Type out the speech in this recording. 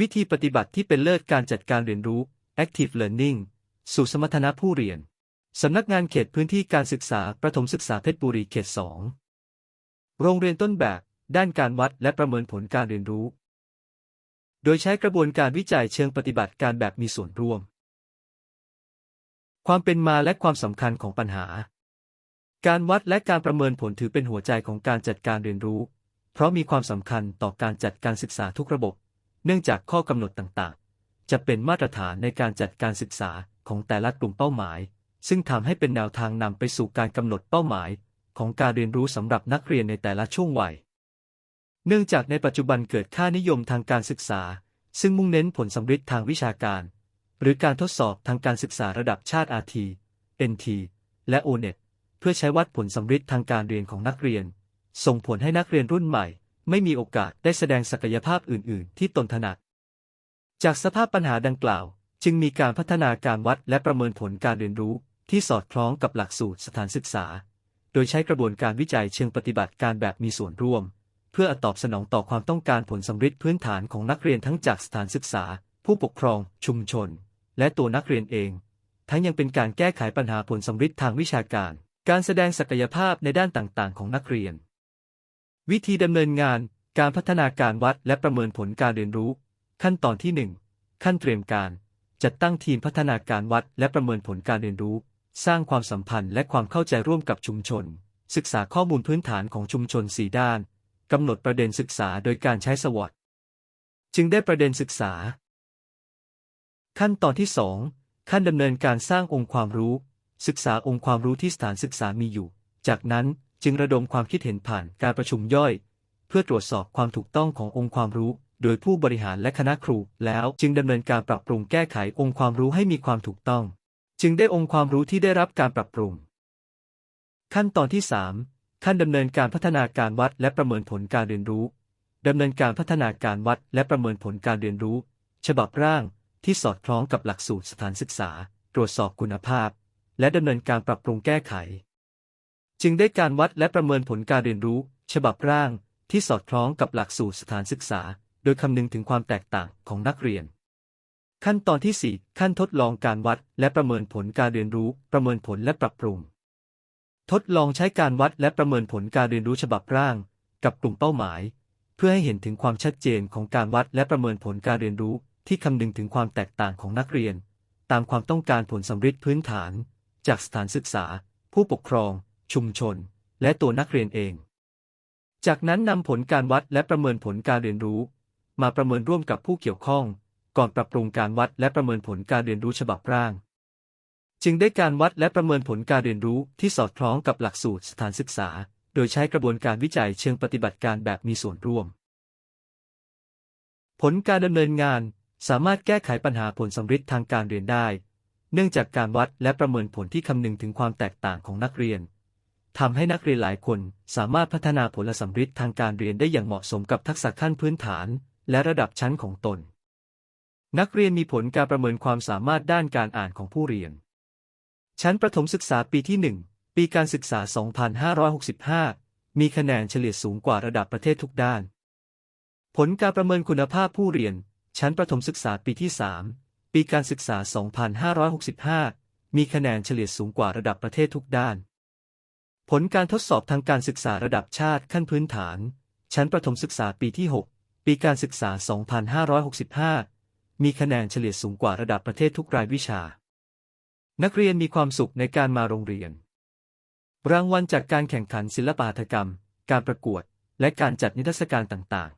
วิธีปฏิบัติที่เป็นเลิศการจัดการเรียนรู้ active learning สู่สมรรถนะผู้เรียน สำนักงานเขตพื้นที่การศึกษา ประถมศึกษาเพชรบุรีเขต 2 โรงเรียนต้นแบบ ด้านการวัดและประเมินผลการเรียนรู้ โดยใช้กระบวนการวิจัยเชิงปฏิบัติการแบบมีส่วนร่วม ความเป็นมาและความสำคัญของปัญหา การวัดและการประเมินผลถือเป็นหัวใจของการจัดการเรียนรู้ เพราะมีความสำคัญต่อการจัดการศึกษาทุกระบบ เนื่องจากข้อกำหนดต่างๆ จะเป็นมาตรฐานในการจัดการศึกษาของแต่ละกลุ่มเป้าหมาย ซึ่งทำให้เป็นแนวทางนำไปสู่การกำหนดเป้าหมาย ของการเรียนรู้สำหรับนักเรียนในแต่ละช่วงวัย เนื่องจากในปัจจุบันเกิดค่านิยมทางการศึกษา ซึ่งมุ่งเน้นผลสำฤทธิ์ทางวิชาการ หรือการทดสอบทางการศึกษาระดับชาติ RT NT และ ONET เพื่อใช้วัดผลสำฤทธิ์ทางการเรียนของนักเรียน ส่งผลให้นักเรียนรุ่นใหม่ ไม่มีโอกาสได้แสดงศักยภาพอื่น ๆ ที่ตนถนัด จากสภาพปัญหาดังกล่าว จึงมีการพัฒนาการวัดและประเมินผลการเรียนรู้ที่สอดคล้องกับหลักสูตรสถานศึกษา โดยใช้กระบวนการวิจัยเชิงปฏิบัติการแบบมีส่วนร่วม เพื่อตอบสนองต่อความต้องการผลสำฤทธิ์พื้นฐานของนักเรียนทั้งจากสถานศึกษา ผู้ปกครอง ชุมชน และตัวนักเรียนเอง ทั้งยังเป็นการแก้ไขปัญหาผลสำฤทธิ์ทางวิชาการ การแสดงศักยภาพในด้านต่าง ๆ ของนักเรียน วิธีดำเนินงาน การพัฒนาการวัดและประเมินผลการเรียนรู้ ขั้นตอนที่ 1 ขั้นเตรียมการ จัดตั้งทีมพัฒนาการวัดและประเมินผลการเรียนรู้ สร้างความสัมพันธ์และความเข้าใจร่วมกับชุมชน ศึกษาข้อมูลพื้นฐานของชุมชน 4 ด้านกำหนดประเด็นศึกษาโดยการใช้สวอตจึงได้ประเด็นศึกษา ขั้นตอนที่ 2 ขั้นดำเนินการสร้างองค์ความรู้ ศึกษาองค์ความรู้ที่สถานศึกษามีอยู่ จากนั้น จึงระดมความคิดเห็นผ่านการประชุมย่อย เพื่อตรวจสอบความถูกต้องขององค์ความรู้ โดยผู้บริหารและคณะครู แล้วจึงดำเนินการปรับปรุงแก้ไของค์ความรู้ให้มีความถูกต้อง จึงได้องค์ความรู้ที่ได้รับการปรับปรุง ขั้นตอนที่ 3 ขั้นดำเนินการพัฒนาการวัดและประเมินผลการเรียนรู้ดำเนินการพัฒนาการวัดและประเมินผลการเรียนรู้ ฉบับร่างที่สอดคล้องกับหลักสูตรสถานศึกษา ตรวจสอบคุณภาพ และดำเนินการปรับปรุงแก้ไข จึงได้การวัดและประเมินผลการเรียนรู้ ฉบับร่าง ที่สอดคล้องกับหลักสูตรสถานศึกษา โดยคำนึงถึงความแตกต่างของนักเรียน ขั้นตอนที่ 4 ขั้นทดลองการวัดและประเมินผลการเรียนรู้ ประเมินผลและปรับปรุง ทดลองใช้การวัดและประเมินผลการเรียนรู้ฉบับร่าง กับกลุ่มเป้าหมาย เพื่อให้เห็นถึงความชัดเจนของการวัดและประเมินผลการเรียนรู้ ที่คำนึงถึงความแตกต่างของนักเรียน ตามความต้องการผลสำฤทธิ์พื้นฐาน จากสถานศึกษา ผู้ปกครอง ชุมชน และตัวนักเรียนเอง จากนั้นนำผลการวัดและประเมินผลการเรียนรู้ มาประเมินร่วมกับผู้เกี่ยวข้อง ก่อนปรับปรุงการวัดและประเมินผลการเรียนรู้ฉบับร่าง จึงได้การวัดและประเมินผลการเรียนรู้ที่สอดคล้องกับหลักสูตรสถานศึกษา โดยใช้กระบวนการวิจัยเชิงปฏิบัติการแบบมีส่วนร่วม ผลการดำเนินงานสามารถแก้ไขปัญหาผลสำฤทธิ์ทางการเรียนได้ เนื่องจากการวัดและประเมินผลที่คำนึงถึงความแตกต่างของนักเรียน ทำให้นักเรียนหลายคนสามารถพัฒนาผลสำฤทธิ์ทางการเรียนได้อย่างเหมาะสมกับทักษะขั้นพื้นฐาน และระดับชั้นของตน นักเรียนมีผลการประเมินความสามารถด้านการอ่านของผู้เรียน ชั้นประถมศึกษาปีที่ 1 ปีการศึกษา 2565 มีคะแนนเฉลี่ยสูงกว่าระดับประเทศทุกด้าน ผลการประเมินคุณภาพผู้เรียน ชั้นประถมศึกษาปีที่ 3 ปีการศึกษา 2565 มีคะแนนเฉลี่ยสูงกว่าระดับประเทศทุกด้าน ผลการทดสอบทางการศึกษาระดับชาติขั้นพื้นฐาน ชั้นประถมศึกษาปีที่ 6 ปีการศึกษา 2565 มีคะแนนเฉลี่ยสูงกว่าระดับประเทศทุกรายวิชา นักเรียนมีความสุขในการมาโรงเรียน รางวัลจากการแข่งขันศิลปหัตถกรรม การประกวด และการจัดนิทรรศการต่าง